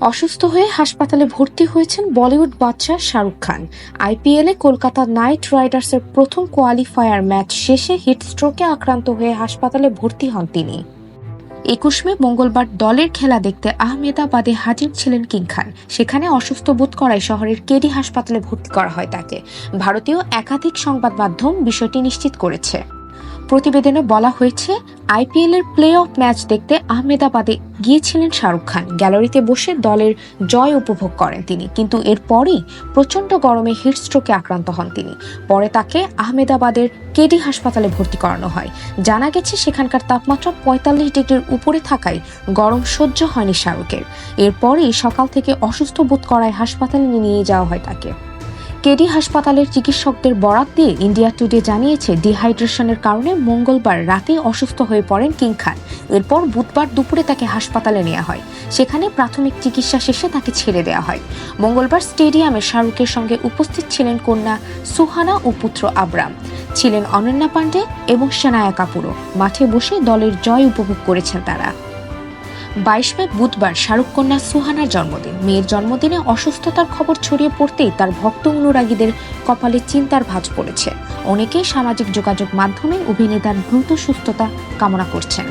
অসুস্থ হয়ে হাসপাতালে ভর্তি হয়েছেন বলিউড বাদশাহ শাহরুখ খান। আইপিএলে কলকাতা নাইট রাইডার্সের প্রথম কোয়ালিফায়ার ম্যাচ শেষে হিটস্ট্রোকে আক্রান্ত হয়ে হাসপাতালে ভর্তি হন তিনি। একুশ মে মঙ্গলবার দলের খেলা দেখতে আহমেদাবাদে হাজির ছিলেন কিং খান। সেখানে অসুস্থ বোধ করায় শহরের কেডি হাসপাতালে ভর্তি করা হয় তাকে। ভারতীয় একাধিক সংবাদ মাধ্যম বিষয়টি নিশ্চিত করেছে। প্রতিবেদনে বলা হয়েছে, আইপিএল এর প্লে অফ ম্যাচ দেখতে আহমেদাবাদে গিয়েছিলেন শাহরুখ খান। গ্যালারিতে বসে দলের জয় উপভোগ করেন তিনি, কিন্তু এরপরই প্রচণ্ড গরমে হিটস্ট্রোকে আক্রান্ত হন তিনি। পরে তাকে আহমেদাবাদের কেডি হাসপাতালে ভর্তি করানো হয়। জানা গেছে, সেখানকার তাপমাত্রা পঁয়তাল্লিশ ডিগ্রির উপরে থাকায় গরম সহ্য হয়নি শাহরুখের। এরপরই সকাল থেকে অসুস্থ বোধ করায় হাসপাতালে নিয়ে যাওয়া হয় তাকে। কেডি হাসপাতালের চিকিৎসকদের বরাত দিয়ে ইন্ডিয়া টুডে জানিয়েছে, ডিহাইড্রেশনের কারণে মঙ্গলবার রাতে অসুস্থ হয়ে পড়েন কিং খান। এরপর বুধবার দুপুরে তাকে হাসপাতালে নেওয়া হয়। সেখানে প্রাথমিক চিকিৎসা শেষে তাকে ছেড়ে দেওয়া হয়। মঙ্গলবার স্টেডিয়ামে শাহরুখের সঙ্গে উপস্থিত ছিলেন কন্যা সুহানা ও পুত্র আবরাম। ছিলেন অনন্যা পাণ্ডে এবং সেনায়া কাপুরও মাঠে বসে দলের জয় উপভোগ করেছেন তারা। বাইশ মে বুধবার শাহরুখ কন্যা সুহানার জন্মদিন। মেয়ের জন্মদিনে অসুস্থতার খবর ছড়িয়ে পড়তেই তার ভক্ত অনুরাগীদের কপালে চিন্তার ভাঁজ পড়েছে। অনেকেই সামাজিক যোগাযোগ মাধ্যমে অভিনেতার দ্রুত সুস্থতা কামনা করছেন।